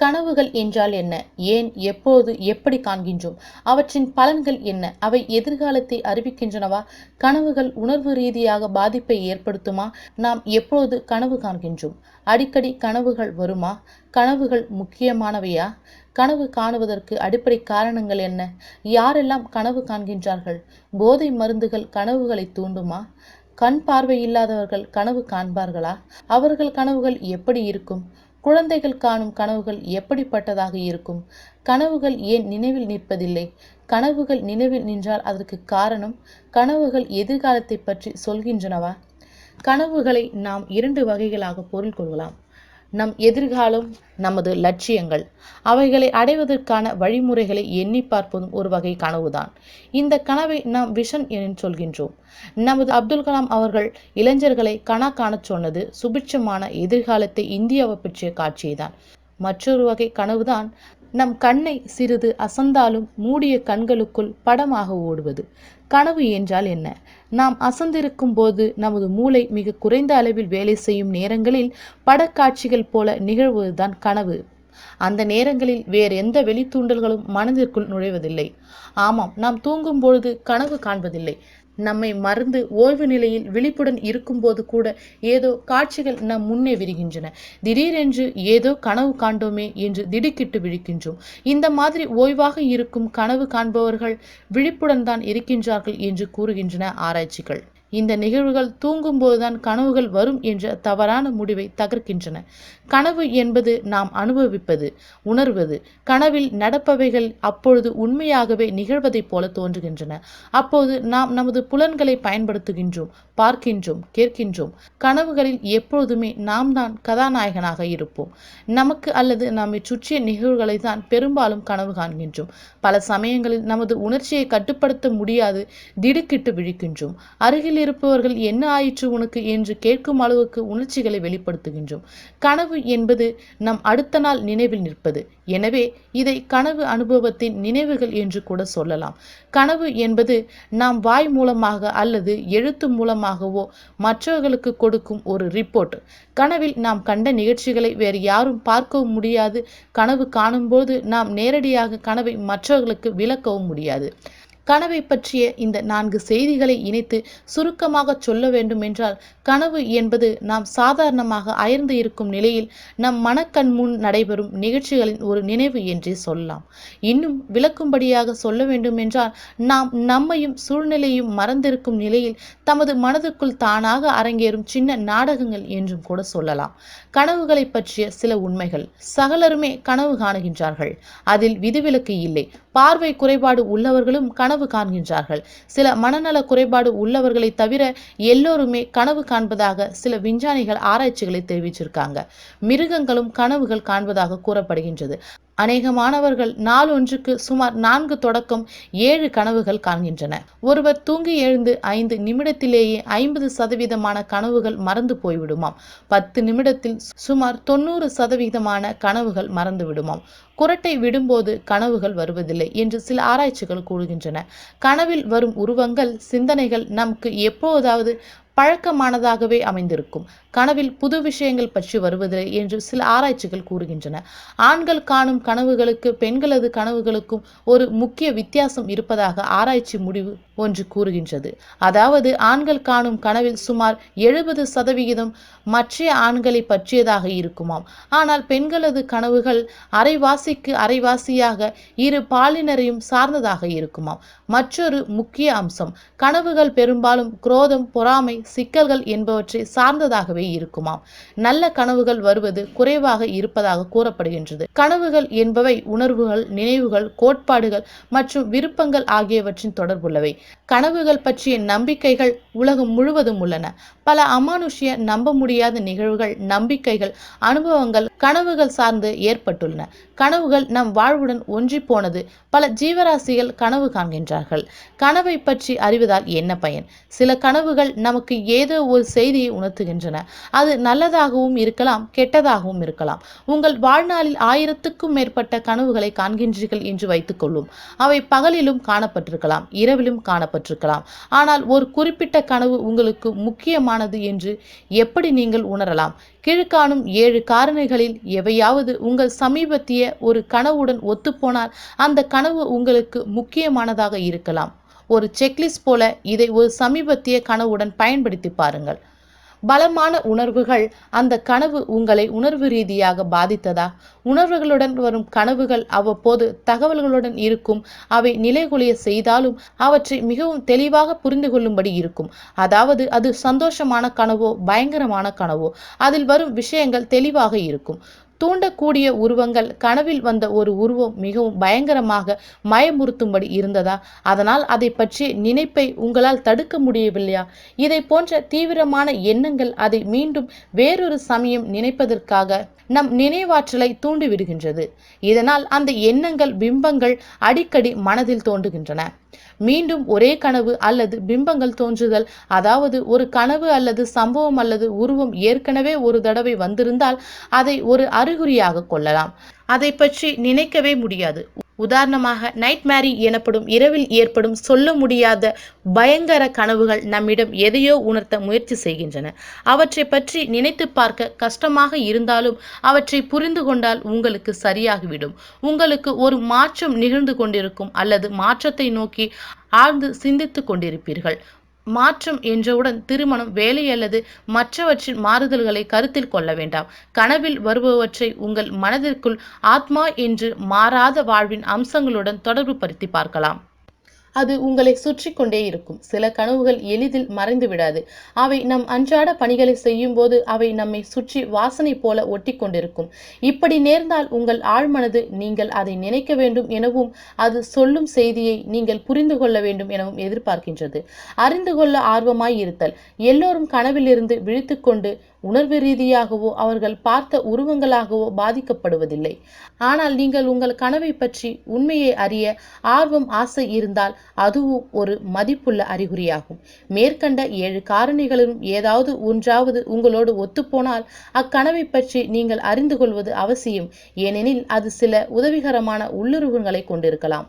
கனவுகள் என்றால் என்ன? ஏன் எப்போது எப்படி காண்கின்றோம்? அவற்றின் பலன்கள் என்ன? அவை எதிர்காலத்தை அறிவிக்கின்றனவா? கனவுகள் உணர்வு ரீதியாக பாதிப்பை ஏற்படுத்துமா? நாம் எப்போது கனவு காண்கின்றோம்? அடிக்கடி கனவுகள் வருமா? கனவுகள் முக்கியமானவையா? கனவு காணுவதற்கு அடிப்படை காரணங்கள் என்ன? யாரெல்லாம் கனவு காண்கின்றார்கள்? போதை மருந்துகள் கனவுகளை தூண்டுமா? கண் பார்வை இல்லாதவர்கள் கனவு காண்பார்களா? அவர்கள் கனவுகள் எப்படி இருக்கும்? குழந்தைகள் காணும் கனவுகள் எப்படிப்பட்டதாக இருக்கும்? கனவுகள் ஏன் நினைவில் நிற்பதில்லை? கனவுகள் நினைவில் நின்றால் அதற்கு காரணம் கனவுகள் எதிர்காலத்தை பற்றி சொல்கின்றனவா? கனவுகளை நாம் இரண்டு வகைகளாக பொருள் கொள்ளலாம். நம் எதிர்காலம் நமது லட்சியங்கள் அவைகளை அடைவதற்கான வழிமுறைகளை எண்ணி பார்ப்பதும் ஒரு வகை கனவுதான். இந்த கனவை நாம் விஷன் என சொல்கின்றோம். நமது அப்துல் கலாம் அவர்கள் இளைஞர்களை கனா காண சொன்னது சுபிட்சமான எதிர்காலத்தை இந்தியாவை பற்றிய காட்சியைதான். மற்றொரு வகை கனவுதான் நம் கண்ணை சிறிது அசந்தாலும் மூடிய கண்களுக்குள் படமாக ஓடுவது. கனவு என்றால் என்ன? நாம் அசந்திருக்கும் போது நமது மூளை மிக குறைந்த அளவில் வேலை செய்யும் நேரங்களில் படக்காட்சிகள் போல நிகழ்வதுதான் கனவு. அந்த நேரங்களில் வேறு எந்த வெளித்தூண்டல்களும் மனதிற்குள் நுழைவதில்லை. ஆமாம் நாம் தூங்கும் பொழுது கனவு காண்பதில்லை. நம்மை மறந்து ஓய்வு நிலையில் விழிப்புடன் இருக்கும்போது கூட ஏதோ காட்சிகள் நம் முன்னே விரிகின்றன. திடீரென்று ஏதோ கனவு காண்டோமே என்று திடுக்கிட்டு விழிக்கின்றோம். இந்த மாதிரி ஓய்வாக இருக்கும் கனவு காண்பவர்கள் விழிப்புடன் தான் இருக்கின்றார்கள் என்று கூறுகின்றன ஆராய்ச்சிகள். இந்த நிகழ்வுகள் தூங்கும்போதுதான் கனவுகள் வரும் என்ற தவறான முடிவை தகர்க்கின்றன. கனவு என்பது நாம் அனுபவிப்பது உணர்வது. கனவில் நடப்பவைகள் அப்பொழுது உண்மையாகவே நிகழ்வதைப் போல தோன்றுகின்றன. அப்போது நாம் நமது புலன்களை பயன்படுத்துகின்றோம் பார்க்கின்றோம் கேட்கின்றோம். கனவுகளில் எப்பொழுதுமே நாம் தான் கதாநாயகனாக இருப்போம். நமக்கு அல்லது நம்மை சுற்றிய நிகழ்வுகளை தான் பெரும்பாலும் கனவு காண்கின்றோம். பல சமயங்களில் நமது உணர்ச்சியை கட்டுப்படுத்த முடியாது திடுக்கிட்டு விழிக்கின்றோம். அருகில் இருப்பவர்கள் என்ன ஆயிற்று உனக்கு என்று கேட்கும் அளவுக்கு உணர்ச்சிகளை வெளிப்படுத்துகின்றோம். கனவு என்பது நம் அடுத்த நாள் நினைவில் நிற்பது. எனவே இதை கனவு அனுபவத்தின் நினைவுகள் என்று கூட சொல்லலாம். கனவு என்பது நாம் வாய் மூலமாக அல்லது எழுத்து மூலமாகவோ மற்றவர்களுக்கு கொடுக்கும் ஒரு ரிப்போர்ட் கனவில் நாம் கண்ட நிகழ்ச்சிகளை வேறு யாரும் பார்க்கவும் முடியாது. கனவு காணும்போது நாம் நேரடியாக கனவை மற்றவர்களுக்கு விளக்கவும் முடியாது. கனவை பற்றிய இந்த நான்கு செய்திகளை இணைத்து சுருக்கமாக சொல்ல வேண்டும் என்றால் கனவு என்பது நாம் சாதாரணமாக அயர்ந்து இருக்கும் நிலையில் நம் மனக்கண் முன் நடைபெறும் நிகழ்ச்சிகளின் ஒரு நினைவு என்றே சொல்லலாம். இன்னும் விளக்கும்படியாக சொல்ல வேண்டும் என்றால் நாம் நம்மையும் சூழ்நிலையும் மறந்திருக்கும் நிலையில் தமது மனதுக்குள் தானாக அரங்கேறும் சின்ன நாடகங்கள் என்றும் கூட சொல்லலாம். கனவுகளை பற்றிய சில உண்மைகள். சகலருமே கனவு காணுகின்றார்கள். அதில் விதிவிலக்கு இல்லை. பார்வை குறைபாடு உள்ளவர்களும் கனவு காண்கின்றார்கள். சில மனநல குறைபாடு உள்ளவர்களை தவிர எல்லோருமே கனவு காண்பதாக சில விஞ்ஞானிகள் ஆராய்ச்சிகளை தெரிவிச்சிருக்காங்க. மிருகங்களும் கனவுகள் காண்பதாக கூறப்படுகின்றது. அநேகமானவர்கள் நாளொன்றுக்கு சுமார் நான்கு தொடக்கம் ஏழு கனவுகள் காண்கின்றன. ஒருவர் தூங்கி எழுந்து ஐந்து நிமிடத்திலேயே ஐம்பது சதவீதமான கனவுகள் மறந்து போய்விடுமாம். பத்து நிமிடத்தில் சுமார் தொண்ணூறு சதவீதமான கனவுகள் மறந்து விடுமாம். குரட்டை விடும்போது கனவுகள் வருவதில்லை என்று சில ஆராய்ச்சிகள் கூறுகின்றன. கனவில் வரும் உருவங்கள் சிந்தனைகள் நமக்கு எப்போதாவது பழக்கமானதாகவே அமைந்திருக்கும். கனவில் புது விஷயங்கள் பற்றி வருவதில்லை என்று சில ஆராய்ச்சிகள் கூறுகின்றன. ஆண்கள் காணும் கனவுகளுக்கு பெண்களது கனவுகளுக்கும் ஒரு முக்கிய வித்தியாசம் இருப்பதாக ஆராய்ச்சி முடிவு ஒன்று கூறுகின்றது. அதாவது ஆண்கள் காணும் கனவில் சுமார் எழுபது சதவிகிதம் மற்ற ஆண்களை பற்றியதாக இருக்குமாம். ஆனால் பெண்களது கனவுகள் அரைவாசிக்கு அரைவாசியாக இரு பாலினரையும் சார்ந்ததாக இருக்குமாம். மற்றொரு முக்கிய அம்சம் கனவுகள் பெரும்பாலும் குரோதம் பொறாமை சிக்கல்கள் என்பவற்றை சார்ந்ததாகவே இருக்குமாம். நல்ல கனவுகள் வருவது குறைவாக இருப்பதாக கூறப்படுகின்றது. கனவுகள் என்பவை உணர்வுகள் நினைவுகள் கோட்பாடுகள் மற்றும் விருப்பங்கள் ஆகியவற்றின் தொடர்புள்ளவை. கனவுகள் பற்றிய நம்பிக்கைகள் உலகம் முழுவதும் உள்ளன. பல அமானுஷ்ய நம்ப முடியாத நிகழ்வுகள் நம்பிக்கைகள் அனுபவங்கள் கனவுகள் சார்ந்து ஏற்பட்டுள்ளன. கனவுகள் நம் வாழ்வுடன் ஒன்றி போனது பல ஜீவராசிகள் கனவு காண்கின்றார்கள். கனவை பற்றி அறிவதால் என்ன பயன்? சில கனவுகள் நமக்கு ஏதோ ஒரு செய்தியை உணர்த்துகின்றன. அது நல்லதாகவும் இருக்கலாம் கெட்டதாகவும் இருக்கலாம். உங்கள் வாழ்நாளில் ஆயிரத்துக்கும் மேற்பட்ட கனவுகளை காண்கின்றீர்கள் என்று வைத்துக்கொள்ளும். அவை பகலிலும் காணப்பட்டிருக்கலாம் இரவிலும் காணப்பட்டிருக்கலாம். ஆனால் ஒரு குறிப்பிட்ட கனவு உங்களுக்கு முக்கியமானது என்று எப்படி நீங்கள் உணரலாம்? கீழ்காணும் ஏழு காரணிகளில் எவையாவது உங்கள் சமீபத்திய ஒரு கனவுடன் ஒத்துப்போனால் அந்த கனவு உங்களுக்கு முக்கியமானதாக இருக்கலாம். ஒரு செக்லிஸ்ட் போல இதை ஒரு சமீபத்திய கனவுடன் பயன்படுத்தி பாருங்கள். பலமான உணர்வுகள் அந்த கனவு உங்களை உணர்வு ரீதியாக பாதித்ததா? உணர்வுகளுடன் வரும் கனவுகள் அவ்வப்போது தகவல்களுடன் இருக்கும். அவை நிலைகுலைய செய்தாலும் அவற்றை மிகவும் தெளிவாக புரிந்து கொள்ளும்படி இருக்கும். அதாவது அது சந்தோஷமான கனவோ பயங்கரமான கனவோ அதில் வரும் விஷயங்கள் தெளிவாக இருக்கும். தூண்டக்கூடிய உருவங்கள் கனவில் வந்த ஒரு உருவம் மிகவும் பயங்கரமாக மயமுறுத்தும்படி இருந்ததா? அதனால் அதை பற்றிய நினைப்பை உங்களால் தடுக்க முடியவில்லையா? இதை போன்ற தீவிரமான எண்ணங்கள் அதை மீண்டும் வேறொரு சமயம் நினைப்பதற்காக நம் நினைவாற்றலை தூண்டிவிடுகின்றது. இதனால் அந்த எண்ணங்கள் பிம்பங்கள் அடிக்கடி மனதில் தோன்றுகின்றன. மீண்டும் ஒரே கனவு அல்லது பிம்பங்கள் தோன்றுதல் அதாவது ஒரு கனவு அல்லது சம்பவம் அல்லது உருவம் ஏற்கனவே ஒரு தடவை வந்திருந்தால் அதை ஒரு அறிகுறியாக கொள்ளலாம். அதை பற்றி நினைக்கவே முடியாது. உதாரணமாக நைட் மேரி எனப்படும் இரவில் ஏற்படும் சொல்ல முடியாத பயங்கர கனவுகள் நம்மிடம் எதையோ உணர்த்த முயற்சி செய்கின்றன. அவற்றை பற்றி நினைத்து பார்க்க கஷ்டமாக இருந்தாலும் அவற்றை புரிந்து கொண்டால் உங்களுக்கு சரியாகிவிடும். உங்களுக்கு ஒரு மாற்றம் நிகழ்ந்து கொண்டிருக்கும் அல்லது மாற்றத்தை நோக்கி ஆழ்ந்து சிந்தித்து கொண்டிருப்பீர்கள். மாற்றம் என்றவுடன் திருமணம் வேலை அல்லது மற்றவற்றின் மாறுதல்களை கருத்தில் கொள்ள வேண்டாம். கனவில் வருபவற்றை உங்கள் மனதிற்குள் ஆத்மா என்று மாறாத வாழ்வின் அம்சங்களுடன் தொடர்பு படுத்தி பார்க்கலாம். அது உங்களை சுற்றி கொண்டே இருக்கும். சில கனவுகள் எளிதில் மறைந்து விடாது அவை நம் அன்றாட பணிகளை செய்யும் போது அவை நம்மை சுற்றி வாசனை போல ஒட்டி கொண்டிருக்கும் இப்படி நேர்ந்தால் உங்கள் ஆழ்மனது நீங்கள் அதை நினைக்க வேண்டும் எனவும் அது சொல்லும் செய்தியை நீங்கள் புரிந்து கொள்ள வேண்டும் எனவும் எதிர்பார்க்கின்றது. அறிந்து கொள்ள ஆர்வமாய் இருத்தல். எல்லோரும் கனவிலிருந்து விழித்துக்கொண்டு உணர்வு ரீதியாகவோ அவர்கள் பார்த்த உருவங்களாகவோ பாதிக்கப்படுவதில்லை. ஆனால் நீங்கள் உங்கள் கனவை பற்றி உண்மையை அறிய ஆர்வம் ஆசை இருந்தால் அதுவும் ஒரு மதிப்புள்ள அறிகுறியாகும். மேற்கண்ட ஏழு காரணிகளிலும் ஏதாவது ஒன்றாவது உங்களோடு ஒத்துப்போனால் அக்கனவை பற்றி நீங்கள் அறிந்து கொள்வது அவசியம். ஏனெனில் அது சில உதவிகரமான உள்ளுருவங்களை கொண்டிருக்கலாம்.